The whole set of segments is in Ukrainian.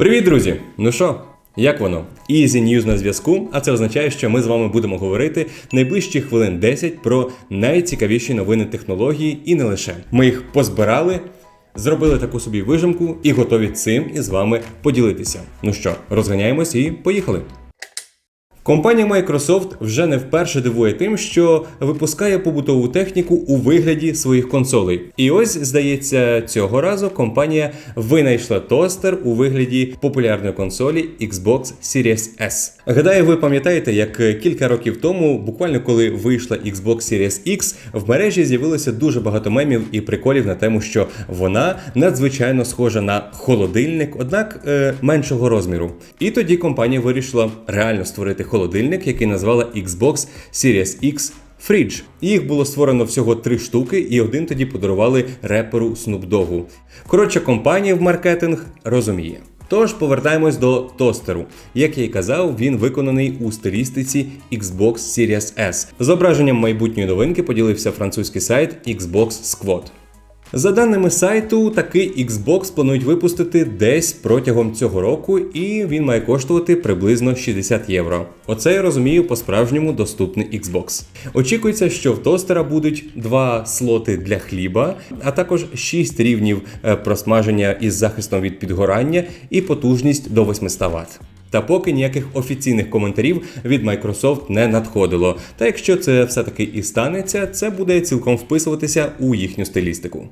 Привіт, друзі! Ну що, як воно? Easy News на зв'язку, а це означає, що ми з вами будемо говорити найближчі хвилин 10 про найцікавіші новини технології і не лише. Ми їх позбирали, зробили таку собі вижимку і готові цим із вами поділитися. Ну що, розганяємось і поїхали. Компанія Microsoft вже не вперше дивує тим, що випускає побутову техніку у вигляді своїх консолей. І ось, здається, цього разу компанія винайшла тостер у вигляді популярної консолі Xbox Series S. Гадаю, ви пам'ятаєте, як кілька років тому, буквально коли вийшла Xbox Series X, в мережі з'явилося дуже багато мемів і приколів на тему, що вона надзвичайно схожа на холодильник, однак е, меншого розміру. І тоді компанія вирішила реально створити холодильник, який назвала Xbox Series X Fridge. Їх було створено всього три штуки, і один тоді подарували реперу Snoop Dogg. Коротше, компанія в маркетинг розуміє. Тож повертаємось до тостеру. Як я й казав, він виконаний у стилістиці Xbox Series S. Зображенням майбутньої новинки поділився французький сайт Xbox Squad. За даними сайту, такий Xbox планують випустити десь протягом цього року, і він має коштувати приблизно 60 євро. Оце я розумію по-справжньому доступний Xbox. Очікується, що в тостера будуть два слоти для хліба, а також 6 рівнів е, просмаження із захистом від підгорання і потужність до 800 Вт. Та поки ніяких офіційних коментарів від Microsoft не надходило. Та якщо це все-таки і станеться, це буде цілком вписуватися у їхню стилістику.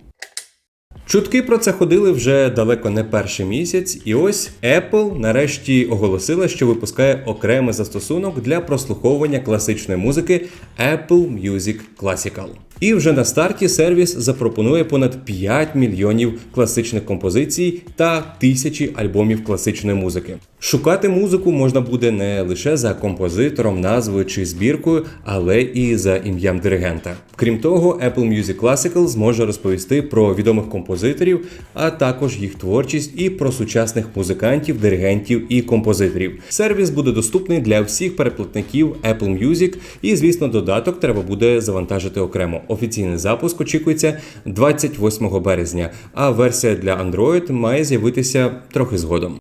Чутки про це ходили вже далеко не перший місяць, і ось Apple нарешті оголосила, що випускає окремий застосунок для прослуховування класичної музики Apple Music Classical. І вже на старті сервіс запропонує понад 5 мільйонів класичних композицій та тисячі альбомів класичної музики. Шукати музику можна буде не лише за композитором, назвою чи збіркою, але і за ім'ям диригента. Крім того, Apple Music Classical зможе розповісти про відомих композиторів, а також їх творчість і про сучасних музикантів, диригентів і композиторів. Сервіс буде доступний для всіх переплатників Apple Music, і, звісно, додаток треба буде завантажити окремо. Офіційний запуск очікується 28 березня, а версія для Android має з'явитися трохи згодом.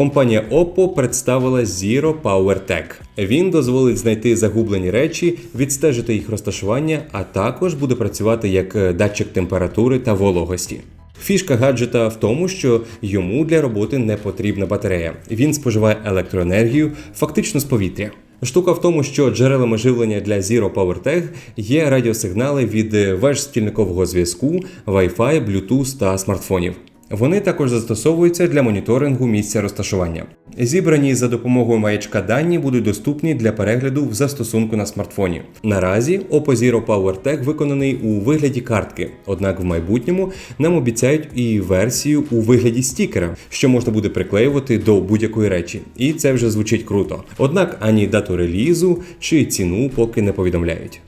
Компанія Oppo представила Zero Power Tag. Він дозволить знайти загублені речі, відстежити їх розташування, а також буде працювати як датчик температури та вологості. Фішка гаджета в тому, що йому для роботи не потрібна батарея. Він споживає електроенергію фактично з повітря. Штука в тому, що джерелами живлення для Zero Power Tag є радіосигнали від веж стільникового зв'язку, Wi-Fi, Bluetooth та смартфонів. Вони також застосовуються для моніторингу місця розташування. Зібрані за допомогою маячка дані будуть доступні для перегляду в застосунку на смартфоні. Наразі Oppo Zero Power виконаний у вигляді картки, однак в майбутньому нам обіцяють і версію у вигляді стікера, що можна буде приклеювати до будь-якої речі. І це вже звучить круто. Однак ані дату релізу чи ціну поки не повідомляють.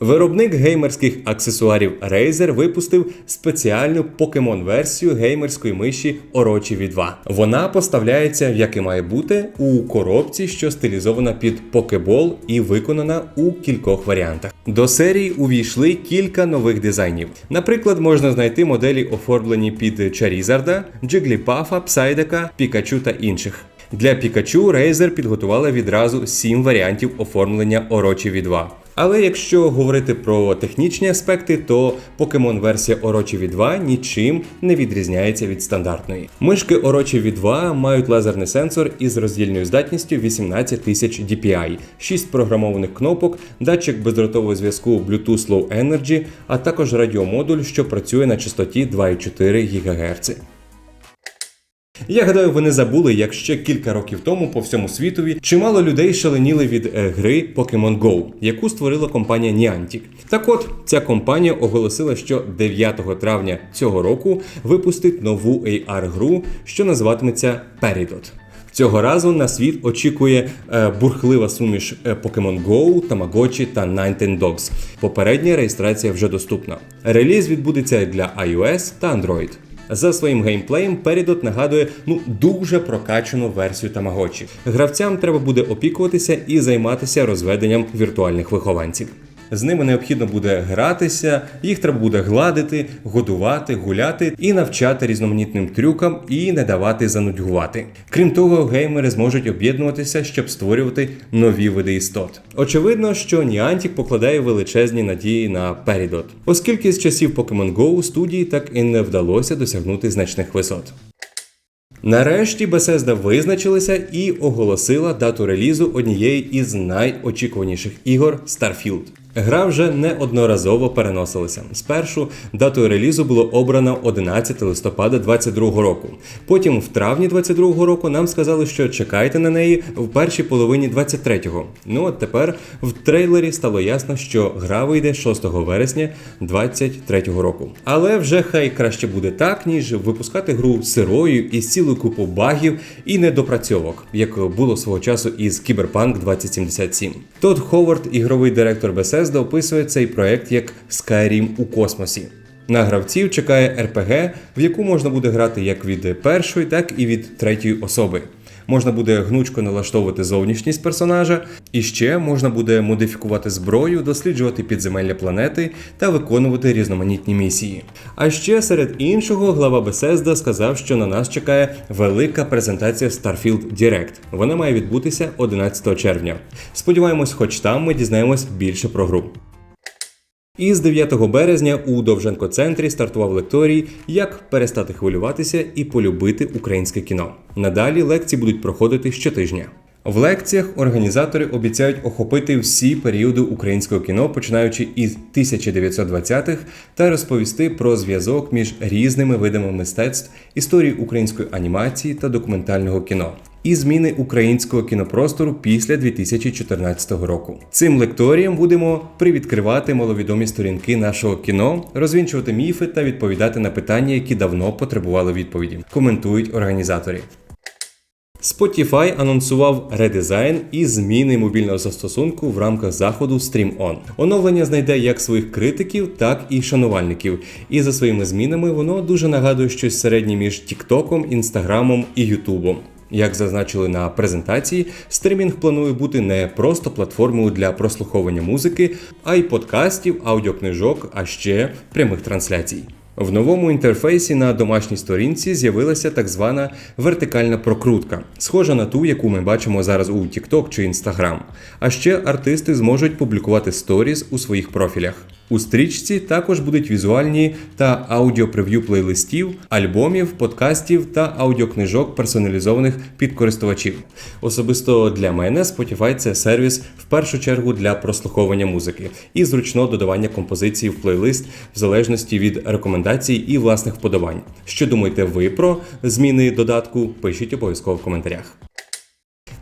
Виробник геймерських аксесуарів Razer випустив спеціальну покемон-версію геймерської миші Orochi V2. Вона поставляється, як і має бути, у коробці, що стилізована під покебол і виконана у кількох варіантах. До серії увійшли кілька нових дизайнів. Наприклад, можна знайти моделі, оформлені під Чарізарда, Джигліпафа, Псайдека, Пікачу та інших. Для Пікачу Razer підготували відразу 7 варіантів оформлення Orochi V2. Але якщо говорити про технічні аспекти, то Pokemon версія Orochi V2 нічим не відрізняється від стандартної. Мишки Orochi V2 мають лазерний сенсор із роздільною здатністю 18 тисяч DPI, 6 програмованих кнопок, датчик бездротового зв'язку Bluetooth Low Energy, а також радіомодуль, що працює на частоті 2,4 ГГц. Я гадаю, ви не забули, як ще кілька років тому по всьому світові чимало людей шаленіли від е, гри Pokemon Go, яку створила компанія Niantic. Так от ця компанія оголосила, що 9 травня цього року випустить нову AR-гру, що називатиметься Peridot. Цього разу на світ очікує е, бурхлива суміш е, Pokemon Go, Tamagotchi та Nintendogs. Попередня реєстрація вже доступна. Реліз відбудеться для iOS та Android. За своїм геймплеєм Перідот нагадує ну дуже прокачану версію Тамагочі. Гравцям треба буде опікуватися і займатися розведенням віртуальних вихованців. З ними необхідно буде гратися, їх треба буде гладити, годувати, гуляти і навчати різноманітним трюкам і не давати занудьгувати. Крім того, геймери зможуть об'єднуватися, щоб створювати нові види істот. Очевидно, що Niantic покладає величезні надії на Peridot, оскільки з часів Pokemon Go студії так і не вдалося досягнути значних висот. Нарешті Bethesda визначилася і оголосила дату релізу однієї із найочікуваніших ігор Starfield. Гра вже неодноразово переносилася. Спершу датою релізу було обрано 11 листопада 2022 року. Потім, в травні 2022 року, нам сказали, що чекайте на неї в першій половині 23-го. Ну от тепер в трейлері стало ясно, що гра вийде 6 вересня 2023 року. Але вже хай краще буде так, ніж випускати гру сирою із цілою купу багів і недопрацьовок, як було свого часу із Cyberpunk 2077. Тодд Ховард, ігровий директор Bethesda, описує цей проект як Skyrim у космосі. На гравців чекає RPG, в яку можна буде грати як від першої, так і від третьої особи. Можна буде гнучко налаштовувати зовнішність персонажа, і ще можна буде модифікувати зброю, досліджувати підземелля планети та виконувати різноманітні місії. А ще серед іншого глава Bethesda сказав, що на нас чекає велика презентація Starfield Direct. Вона має відбутися 11 червня. Сподіваємось, хоч там ми дізнаємось більше про гру. І з 9 березня у Довженко-центрі стартував лекторій Як перестати хвилюватися і полюбити українське кіно. Надалі лекції будуть проходити щотижня. В лекціях організатори обіцяють охопити всі періоди українського кіно, починаючи із 1920-х, та розповісти про зв'язок між різними видами мистецтв, історії української анімації та документального кіно. І зміни українського кінопростору після 2014 року. Цим лекторієм будемо привідкривати маловідомі сторінки нашого кіно, розвінчувати міфи та відповідати на питання, які давно потребували відповіді. Коментують організатори. Spotify анонсував редизайн і зміни мобільного застосунку в рамках заходу Stream On. Оновлення знайде як своїх критиків, так і шанувальників. І за своїми змінами воно дуже нагадує щось середнє між TikTok, Інстаграмом і Ютубом. Як зазначили на презентації, стримінг планує бути не просто платформою для прослуховування музики, а й подкастів, аудіокнижок, а ще прямих трансляцій. В новому інтерфейсі на домашній сторінці з'явилася так звана вертикальна прокрутка, схожа на ту, яку ми бачимо зараз у TikTok чи Instagram. А ще артисти зможуть публікувати сторіс у своїх профілях. У стрічці також будуть візуальні та аудіопрев'ю плейлистів, альбомів, подкастів та аудіокнижок, персоналізованих під користувачів. Особисто для мене Spotify – це сервіс в першу чергу для прослуховування музики і зручного додавання композиції в плейлист в залежності від рекомендацій і власних вподобань. Що думаєте ви про зміни додатку? Пишіть обов'язково в коментарях.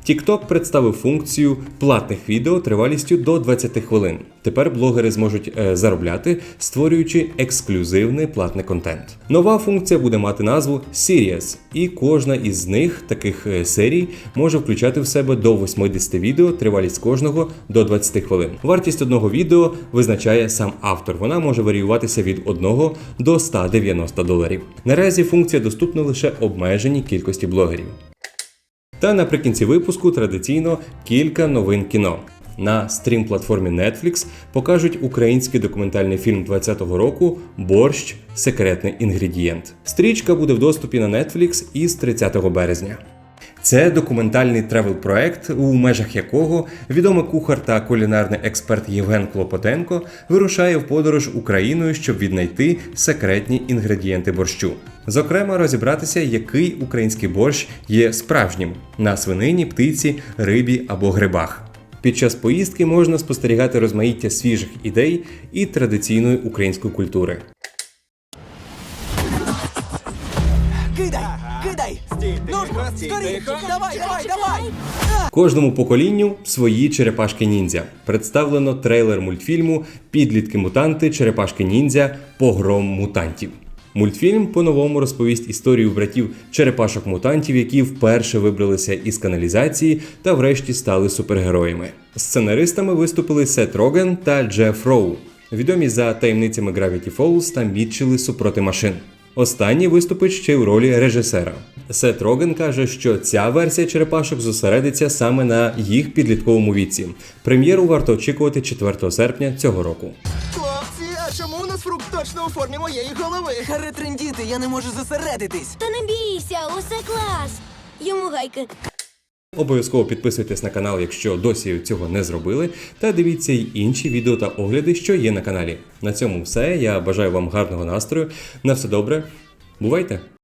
TikTok представив функцію платних відео тривалістю до 20 хвилин. Тепер блогери зможуть е, заробляти, створюючи ексклюзивний платний контент. Нова функція буде мати назву Series, і кожна із них таких е, серій може включати в себе до 80 відео, тривалість кожного до 20 хвилин. Вартість одного відео визначає сам автор. Вона може варіюватися від 1 до 190 доларів. Наразі функція доступна лише обмеженій кількості блогерів. Та наприкінці випуску традиційно кілька новин кіно. На стрім-платформі Netflix покажуть український документальний фільм 2020 року Борщ секретний інгредієнт. Стрічка буде в доступі на Netflix із 30 березня. Це документальний тревел-проект, у межах якого відомий кухар та кулінарний експерт Євген Клопотенко вирушає в подорож Україною, щоб віднайти секретні інгредієнти борщу. Зокрема, розібратися, який український борщ є справжнім на свинині, птиці, рибі або грибах. Під час поїздки можна спостерігати розмаїття свіжих ідей і традиційної української культури. Скоріше! Давай, давай, давай! Кожному поколінню свої черепашки ніндзя. Представлено трейлер мультфільму Підлітки мутанти, черепашки ніндзя, погром мутантів. Мультфільм по-новому розповість історію братів черепашок-мутантів, які вперше вибралися із каналізації та врешті стали супергероями. Сценаристами виступили Сет Роген та Джеф Роу, відомі за таємницями Gravity Falls та Мітчели супроти машин. Останній виступить ще й у ролі режисера. Сет Роген каже, що ця версія черепашок зосередиться саме на їх підлітковому віці. Прем'єру варто очікувати 4 серпня цього року. Хлопці, а чому у нас фрукт точно у формі моєї голови? Харе трендіти, я не можу зосередитись. Та не бійся, усе клас. Йому гайки. Обов'язково підписуйтесь на канал, якщо досі цього не зробили, та дивіться й інші відео та огляди, що є на каналі. На цьому все. Я бажаю вам гарного настрою. На все добре. Бувайте!